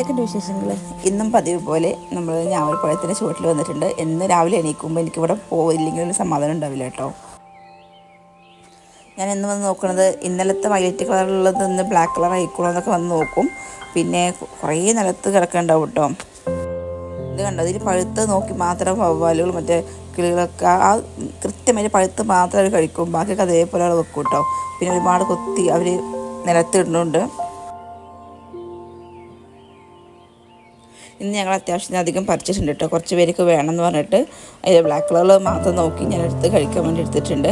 എന്തൊക്കെയുണ്ട് വിശേഷങ്ങൾ ഇന്നും പതിവ് പോലെ നമ്മൾ ഞാവൽപ്പഴത്തിന്റെ ചുവട്ടിൽ വന്നിട്ടുണ്ട്. എന്ന് രാവിലെ എണീക്കുമ്പോൾ എനിക്കിവിടെ പോയില്ലെങ്കിൽ ഒരു സമാധാനം ഉണ്ടാവില്ല കേട്ടോ. ഞാൻ ഇന്ന് വന്ന് നോക്കുന്നത് ഇന്നലത്തെ വൈലറ്റ് കളറുള്ളത് ഇന്ന് ബ്ലാക്ക് കളർ ആയിക്കോളൂ എന്നൊക്കെ വന്ന് നോക്കും. പിന്നെ കുറേ നിലത്ത് കിടക്കണ്ടാവും കേട്ടോ. ഇത് കണ്ടോ? ഇതിൽ പഴുത്ത് നോക്കി മാത്രം വവ്വാലുകൾ മറ്റേ കിളികളൊക്കെ ആ കൃത്യമായിട്ട് പഴുത്ത് മാത്രം അവർ കഴിക്കും. ബാക്കിയൊക്കെ അതേപോലെ വെക്കും കേട്ടോ. പിന്നെ ഒരുപാട് കൊത്തി അവർ നിലത്തിടുന്നുണ്ട് ഇന്ന് ഞങ്ങൾ അത്യാവശ്യത്തിന് അധികം പറിച്ചിട്ടുണ്ട് കേട്ടോ കുറച്ച് പേർക്ക് വേണമെന്ന് പറഞ്ഞിട്ട് അതിൽ ബ്ലാക്ക് കളർ മാത്രം നോക്കി ഞാൻ എടുത്ത് കഴിക്കാൻ വേണ്ടി എടുത്തിട്ടുണ്ട്.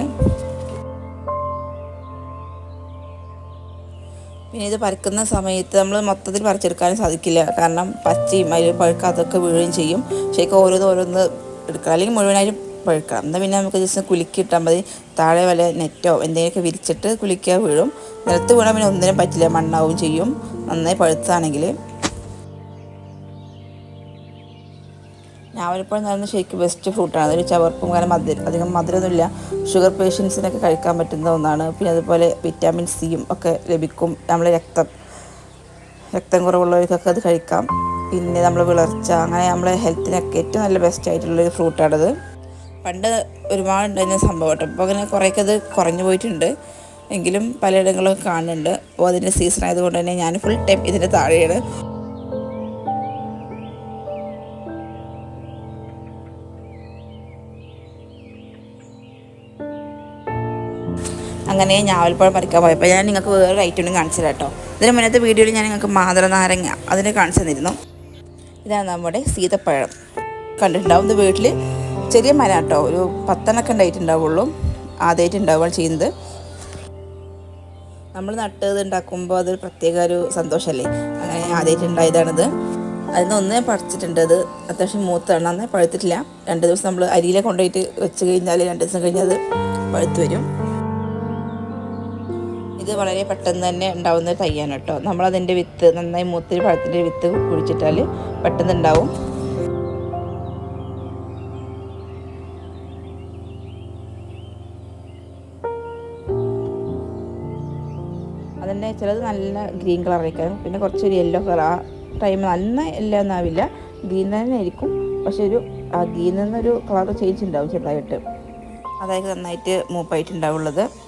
പിന്നെ ഇത് പറിക്കുന്ന സമയത്ത് നമ്മൾ മൊത്തത്തിൽ പറിച്ചെടുക്കാനും സാധിക്കില്ല. കാരണം പച്ചയും അതിൽ പഴുക്കാത്തൊക്കെ വീഴുകയും ചെയ്യും. ശരിക്കും ഓരോന്ന് ഓരോന്ന് എടുക്കണം. അല്ലെങ്കിൽ മുഴുവനായിട്ട് പഴുക്കണം. എന്നാൽ പിന്നെ നമുക്ക് ജസ്റ്റ് കുലുക്കിയിട്ടാൽ മതി. താഴെ വല്ല നെറ്റോ എന്തെങ്കിലുമൊക്കെ വിരിച്ചിട്ട് കുലുക്കിയാൽ വീഴും. നിലത്ത് വീണാൽ പിന്നെ ഒന്നിനും പറ്റില്ല. മണ്ണാവും ചെയ്യും. നന്നായി പഴുത്താണെങ്കിൽ. ഞാവലിപ്പഴം എന്ന് പറയുന്നത് ശരിക്കും ബെസ്റ്റ് ഫ്രൂട്ടാണ് അതൊരു ചവർപ്പും കാരണം മധുരം അധികം മധുരമൊന്നുമില്ല. ഷുഗർ പേഷ്യൻസിനൊക്കെ കഴിക്കാൻ പറ്റുന്ന ഒന്നാണ്. പിന്നെ അതുപോലെ വിറ്റാമിൻ സിയും ഒക്കെ ലഭിക്കും. നമ്മളെ രക്തം രക്തം കുറവുള്ളവർക്കൊക്കെ അത് കഴിക്കാം. പിന്നെ നമ്മൾ വിളർച്ച അങ്ങനെ നമ്മളെ ഹെൽത്തിനൊക്കെ ഏറ്റവും നല്ല ബെസ്റ്റ് ആയിട്ടുള്ളൊരു ഫ്രൂട്ടാണത് പണ്ട് ഒരുപാട് ഉണ്ടായിരുന്ന സംഭവം കേട്ടോ. ഇപ്പോൾ അങ്ങനെ കുറേയൊക്കെ അത് കുറഞ്ഞു പോയിട്ടുണ്ട്. എങ്കിലും പലയിടങ്ങളും കാണുന്നുണ്ട്. അപ്പോൾ അതിന്റെ സീസൺ ആയതുകൊണ്ട് തന്നെ ഞാൻ ഫുൾ ടൈം ഇതിന്റെ താഴെയാണ്. അങ്ങനെ ഞാവൽപ്പഴം പറിക്കാൻ പോയപ്പോൾ ഞാൻ നിങ്ങൾക്ക് വേറൊരു ഐറ്റം കാണിച്ചു കേട്ടോ. ഇതിന് മുന്നത്തെ വീഡിയോയിൽ ഞാൻ നിങ്ങൾക്ക് മാതള നാരങ്ങ അതിനെ കാണിച്ചു തന്നിരുന്നു. ഇതാണ് നമ്മുടെ സീതപ്പഴം. കണ്ടിട്ടുണ്ടാവും ഇത് വീട്ടിൽ ചെറിയ മരം കേട്ടോ ഒരു പത്തെണ്ണൊക്കെ ഉണ്ടായിട്ടുണ്ടാവുള്ളൂ. ആദ്യമായിട്ട് ഉണ്ടാവുകയാണ് ചെയ്യുന്നത്. നമ്മൾ നട്ടത് ഉണ്ടാക്കുമ്പോൾ അതൊരു പ്രത്യേക ഒരു സന്തോഷമല്ലേ അങ്ങനെ ആദ്യമായിട്ട് ഉണ്ടായതാണിത്. അതിൽ ഒന്നേ പറിച്ചിട്ടുണ്ട്. അത് അത്യാവശ്യം മൂത്താണ് അന്നേ പഴുത്തിട്ടില്ല. രണ്ട് ദിവസം നമ്മൾ അരിയിലെ കൊണ്ടുപോയിട്ട് വെച്ച് കഴിഞ്ഞാൽ രണ്ട് ദിവസം കഴിഞ്ഞാൽ അത് പഴുത്ത് വരും. ഇത് വളരെ പെട്ടെന്ന് തന്നെ ഉണ്ടാവുന്ന തയ്യാണ് കേട്ടോ. നമ്മളതിന്റെ വിത്ത് നന്നായി മൂത്തിരി പഴത്തിന്റെ വിത്ത് കുഴിച്ചിട്ടാൽ പെട്ടെന്ന് ഉണ്ടാവും. അതിന്റെ ചിലത് നല്ല ഗ്രീൻ കളർ ആയിരിക്കും പിന്നെ കുറച്ചൊരു യെല്ലോ കളർ. ആ ടൈം നല്ല യെല്ലോ ഒന്നാവില്ല. ഗ്രീൻ തന്നെ ആയിരിക്കും. പക്ഷെ ഒരു ആ ഗ്രീനിൽ നിന്നൊരു കളർ ചേഞ്ച് ഉണ്ടാവും ചെറുതായിട്ട്. അതായത് നന്നായിട്ട് മൂപ്പായിട്ടുണ്ടാവുള്ളത്.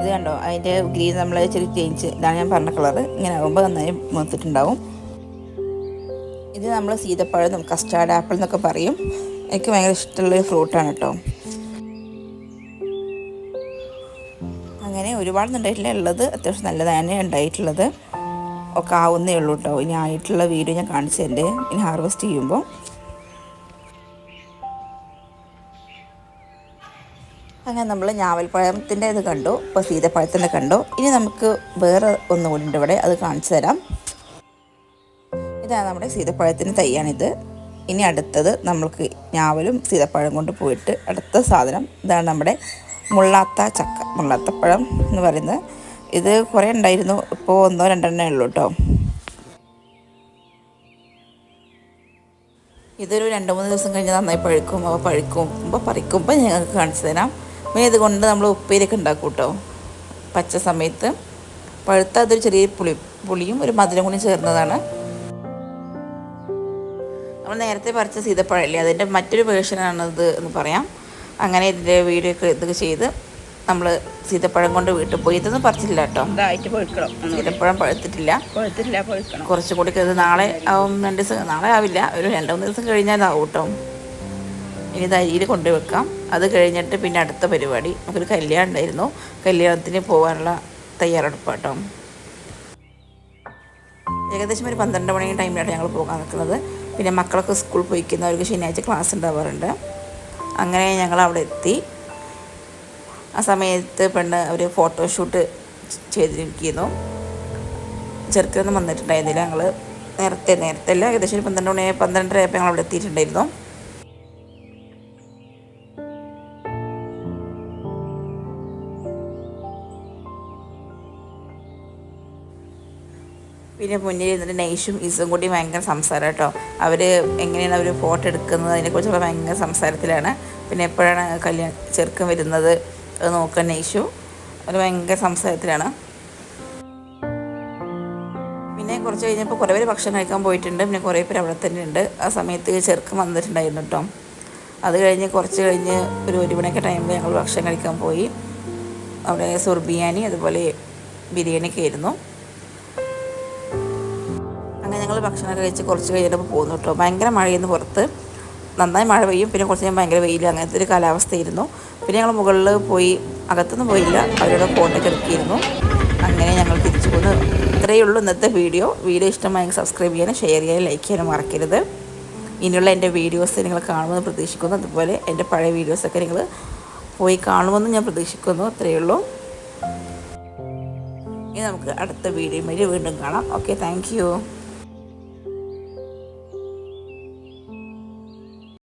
ഇത് കണ്ടോ? അതിന്റെ ഗ്രീൻ നമ്മൾ ചെറിയ ചേഞ്ച്. ഇതാണ് ഞാൻ പറഞ്ഞ കളറ് ഇങ്ങനെ ആകുമ്പോൾ നന്നായി മൂത്തിട്ടുണ്ടാവും. ഇത് നമ്മൾ സീതപ്പഴം കസ്റ്റാർഡ് ആപ്പിൾ എന്നൊക്കെ പറയും. എനിക്ക് ഭയങ്കര ഇഷ്ടമുള്ളൊരു ഫ്രൂട്ടാണ് കേട്ടോ. അങ്ങനെ ഒരുപാടൊന്നും ഉണ്ടായിട്ടില്ല. ഉള്ളത് അത്യാവശ്യം നല്ലതാണ് ഉണ്ടായിട്ടുള്ളത്. ഒക്കെ ആവുന്നേ ഉള്ളൂ കേട്ടോ. ഇനി ആയിട്ടുള്ള വീഡിയോ ഞാൻ കാണിച്ചു തന്നെ ഇനി ഹാർവെസ്റ്റ് ചെയ്യുമ്പോൾ അങ്ങനെ നമ്മൾ ഞാവൽപ്പഴത്തിന്റെ ഇത് കണ്ടു ഇപ്പോൾ സീതപ്പഴത്തിന്റെ കണ്ടു. ഇനി നമുക്ക് വേറെ ഒന്നുകൂടി ഉണ്ട് ഇവിടെ അത് കാണിച്ചു തരാം. ഇതാണ് നമ്മുടെ സീതപ്പഴത്തിന്റെ തൈയാണിത് ഇനി അടുത്തത് നമ്മൾക്ക് ഞാവലും സീതപ്പഴം കൊണ്ട് പോയിട്ട് അടുത്ത സാധനം ഇതാണ് നമ്മുടെ മുള്ളാത്ത ചക്ക മുള്ളാത്തപ്പഴം എന്ന് പറയുന്നത്. ഇത് കുറേ ഉണ്ടായിരുന്നു ഇപ്പോൾ ഒന്നോ രണ്ടെണ്ണേ ഉള്ളൂ കേട്ടോ. ഇതൊരു രണ്ട് മൂന്ന് ദിവസം കഴിഞ്ഞ് നന്നായി പഴുക്കും അപ്പോൾ പഴുക്കുമ്പോൾ പറിക്കുമ്പോൾ ഞങ്ങൾക്ക് കാണിച്ചു തരാം. പിന്നെ ഇതുകൊണ്ട് നമ്മൾ ഉപ്പേരിയൊക്കെ ഉണ്ടാക്കും കേട്ടോ പച്ച സമയത്ത് പഴുത്ത അതൊരു ചെറിയ പുളി പുളിയും ഒരു മധുരം കൂടി ചേർന്നതാണ്. നമ്മൾ നേരത്തെ പറിച്ച സീതപ്പഴല്ലേ അതിന്റെ മറ്റൊരു വേർഷനാണിത് എന്ന് പറയാം. അങ്ങനെ ഇതിന്റെ വീഡിയോ ഒക്കെ ഇതൊക്കെ ചെയ്ത് നമ്മൾ സീതപ്പഴം കൊണ്ട് വീട്ടിൽ പോയി. ഇതൊന്നും പറിച്ചില്ല കേട്ടോ. സീതപ്പഴം പഴുത്തിട്ടില്ല. കുറച്ചുകൂടി കുറച്ചും കൂടി നാളെ ആവും രണ്ട് ദിവസം നാളെ ആവില്ല. ഒരു രണ്ടു മൂന്ന് ദിവസം കഴിഞ്ഞാലാവും കേട്ടോ. ഇനി ഇത് അരിയിൽ കൊണ്ടുപോയി വെക്കാം. അത് കഴിഞ്ഞിട്ട് പിന്നെ അടുത്ത പരിപാടി. നമുക്കൊരു കല്യാണം ഉണ്ടായിരുന്നു. കല്യാണത്തിന് പോകാനുള്ള തയ്യാറെടുപ്പാട്ടോ ഏകദേശം ഒരു പന്ത്രണ്ട് മണി ടൈമിലാണ് ഞങ്ങൾ പോകാൻ നിൽക്കുന്നത്. പിന്നെ മക്കളൊക്കെ സ്കൂളിൽ പോയിക്കുന്നവർക്ക് ശനിയാഴ്ച ക്ലാസ് ഉണ്ടാവാറുണ്ട്. അങ്ങനെ ഞങ്ങൾ അവിടെ എത്തി. ആ സമയത്ത് പെണ്ണ് അവർ ഫോട്ടോഷൂട്ട് ചെയ്തിരിക്കുന്നു. ചെറുക്കൊന്നും വന്നിട്ടുണ്ടായിരുന്നില്ല. ഞങ്ങൾ നേരത്തെ നേരത്തെ അല്ല ഏകദേശം ഒരു പന്ത്രണ്ട് മണി പന്ത്രണ്ടര ആയപ്പോൾ ഞങ്ങൾ അവിടെ എത്തിയിട്ടുണ്ടായിരുന്നു. പിന്നെ മുന്നിൽ ഇരുന്നിട്ട് നൈഷും ഈസും കൂടി ഭയങ്കര സംസാരം കേട്ടോ. അവർ എങ്ങനെയാണ് അവർ ഫോട്ടോ എടുക്കുന്നത്? അതിനെക്കുറിച്ചുള്ള ഭയങ്കര സംസാരത്തിലാണ്. പിന്നെ എപ്പോഴാണ് കല്യാണം ചെറുക്കം വരുന്നത്? അത് നോക്കാൻ നൈഷു. അവർ ഭയങ്കര സംസാരത്തിലാണ്. പിന്നെ കുറച്ച് കഴിഞ്ഞപ്പോൾ കുറേ പേര് ഭക്ഷണം കഴിക്കാൻ പോയിട്ടുണ്ട്. പിന്നെ കുറേ പേര് അവിടെ തന്നെ ഉണ്ട്. ആ സമയത്ത് ചെറുക്കം വന്നിട്ടുണ്ടായിരുന്നു കേട്ടോ. അത് കഴിഞ്ഞ് കുറച്ച് കഴിഞ്ഞ് ഒരു ഒരു മണിയൊക്കെ ടൈമിൽ ഞങ്ങൾ ഭക്ഷണം കഴിക്കാൻ പോയി. അവിടെ സുർബിയാനി അതുപോലെ ബിരിയാണിയൊക്കെ ആയിരുന്നു. അങ്ങനെ ഞങ്ങൾ ഭക്ഷണമൊക്കെ കഴിച്ച് കുറച്ച് കഴിഞ്ഞപ്പോൾ പോകുന്നു കേട്ടോ. ഭയങ്കര മഴയെന്ന് പുറത്ത്. നന്നായി മഴ പെയ്യും. പിന്നെ കുറച്ച് കഴിഞ്ഞാൽ ഭയങ്കര വെയിൽ അങ്ങനത്തെ ഒരു കാലാവസ്ഥയായിരുന്നു. പിന്നെ ഞങ്ങൾ മുകളിൽ പോയി അകത്തൊന്നും പോയില്ല. അവരുടെ ഫോട്ടോയൊക്കെ എടുക്കിയിരുന്നു അങ്ങനെ ഞങ്ങൾ തിരിച്ചു പോന്നു. ഇത്രയേ ഉള്ളൂ ഇന്നത്തെ വീഡിയോ. വീഡിയോ ഇഷ്ടമായെങ്കിൽ സബ്സ്ക്രൈബ് ചെയ്യാനും ഷെയർ ചെയ്യാനും ലൈക്ക് ചെയ്യാനും മറക്കരുത്. ഇനിയുള്ള എന്റെ വീഡിയോസ് നിങ്ങൾ കാണുമെന്ന് പ്രതീക്ഷിക്കുന്നു. അതുപോലെ എന്റെ പഴയ വീഡിയോസൊക്കെ നിങ്ങൾ പോയി കാണുമെന്ന് ഞാൻ പ്രതീക്ഷിക്കുന്നു. അത്രയേ ഉള്ളൂ. ഇനി നമുക്ക് അടുത്ത വീഡിയോയിൽ വീണ്ടും കാണാം. Okay thank